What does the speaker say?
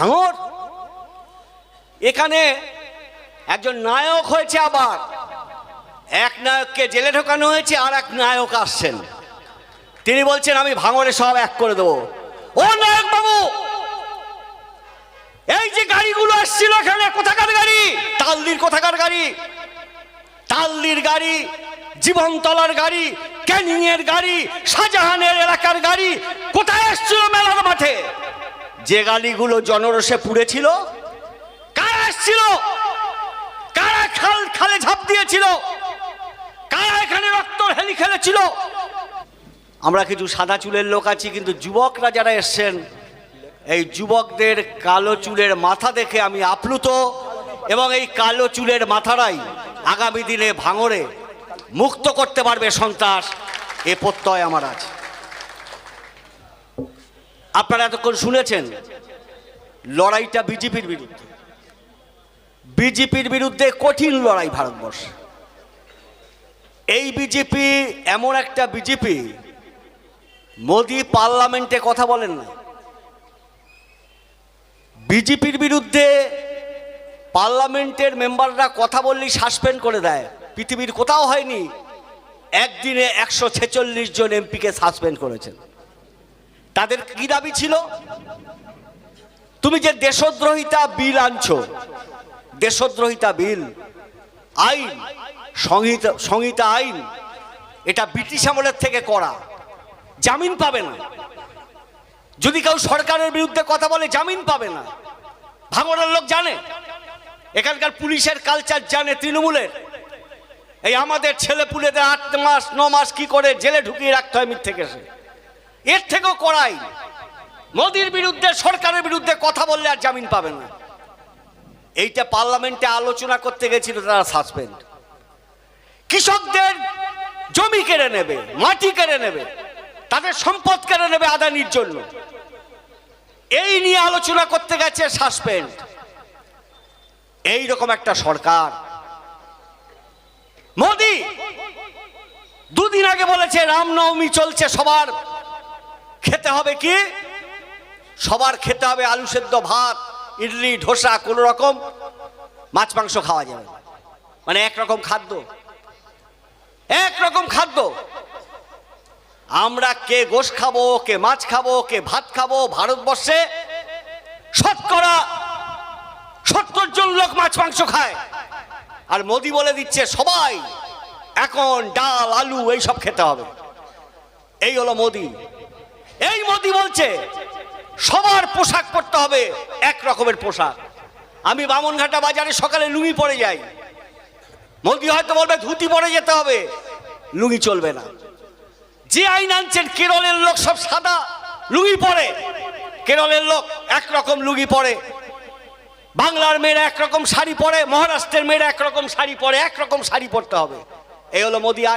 ভাঙর। এখানে একজন নায়ক হয়েছে আবার। এক নায়ককে জেলে ঢোকানো হয়েছে আর এক নায়ক আসছেন। তিনি বলছেন, আমি ভাঙরে সব এক করে দেবো। ও নায়ক বাবু, এই যে গাড়িগুলো আসছিল এখানে, কোথাকার গাড়ি? তালদির কোথাকার গাড়ি? তালদির গাড়ি, জীবনতলার গাড়ি ক্যানিং এর গাড়ি, শাহজাহানের এলাকার গাড়ি, কোথায় এসছিল মেলার মাঠে? যে গালিগুলো জনরসে পুড়েছিল, কারা এসছিল? কারা খাল খালে ঝাঁপ দিয়েছিল? কারা এখানে রক্ত হেলি খেলেছিল? আমরা কিছু সাদা চুলের লোক আছি, কিন্তু যুবকরা যারা এসছেন, এই যুবকদের কালো চুলের মাথা দেখে আমি আপ্লুত, এবং এই কালো চুলের মাথারাই আগামী দিনে ভাঙরে মুক্ত করতে পারবে সন্ত্রাস। এ প্রত্যয় আমার আছে। আপনারা এতক্ষণ শুনেছেন, লড়াইটা বিজেপির বিরুদ্ধে। বিজেপির বিরুদ্ধে কঠিন লড়াই ভারতবর্ষে। এই বিজেপি, এমন একটা বিজেপি, মোদি পার্লামেন্টে কথা বলেন না। বিজেপির বিরুদ্ধে পার্লামেন্টের মেম্বাররা কথা বললেই সাসপেন্ড করে দেয়। পৃথিবীর কোথাও হয়নি, একদিনে একশো ছেচল্লিশ জন এমপিকে সাসপেন্ড করেছেন। তাদের কি দাবি ছিল? তুমি যে দেশদ্রোহিতা বিল আনছো, দেশদ্রোহিতা বিল, আইন, সংহিতা আইন, এটা ব্রিটিশ আমলের থেকে করা। জামিন পাবে না। যদি কেউ সরকারের বিরুদ্ধে কথা বলে, জামিন পাবে না। ভাঙড়ের লোক জানে। এখানকার পুলিশের কালচার জানে তৃণমূলের। এই আমাদের ছেলে পুলেদের আট মাস, ন মাস কি করে জেলে ঢুকিয়ে রাখতে হয় মিথ্যে কেসে? এর থেকেও করাই মোদির বিরুদ্ধে, সরকারের বিরুদ্ধে কথা বললে আর জামিন পাবে না। এইটা পার্লামেন্টে আলোচনা করতে গেছিল, তারা সাসপেন্ড কৃষকদের জমি কেড়ে নেবে, মাটি কেড়ে নেবে, তাদের সম্পদ কেড়ে নেবে আদানির জন্য। এই নিয়ে আলোচনা করতে গেছে সাসপেন্ড এই রকম একটা সরকার। মোদি, দুদিন আগে বলেছে, রামনবমী চলছে সবার। খেতে হবে কি? সবার খেতে হবে আলু সেদ্ধ ভাত, ইডলি, ধোসা, কোন রকম মাছ, মাংস খাওয়া যাবে। মানে একরকম খাদ্য। একরকম খাদ্য। আমরা কে গোশ খাব, কে মাছ খাব, কে ভাত খাব, ভারতবর্ষে শতকরা সত্তর জন লোক মাছ, মাংস খায়। আর মোদি বলে দিচ্ছে, সবাই এখন ডাল, আলু, এইসব খেতে হবে। এই হলো মোদি। এই মোদি বলছে, সবার পোশাক পরতে হবে, এক রকমের পোশাক। আমি বামনঘাটা বাজারে সকালে লুঙ্গি পরে যাই। মোদি হয়তো বলবে, ধুতি পরে যেতে হবে। লুঙ্গি চলবে না। যে আইন আনছেন, কেরলের লোক সব সাদা, লুঙ্গি পরে। কেরলের লোক একরকম লুঙ্গি পরে। বাংলার মেয়েরা একরকম শাড়ি পরে, মহারাষ্ট্রের মেয়েরা একরকম শাড়ি পরে একরকম শাড়ি পরতে হবে। এই হলো মোদি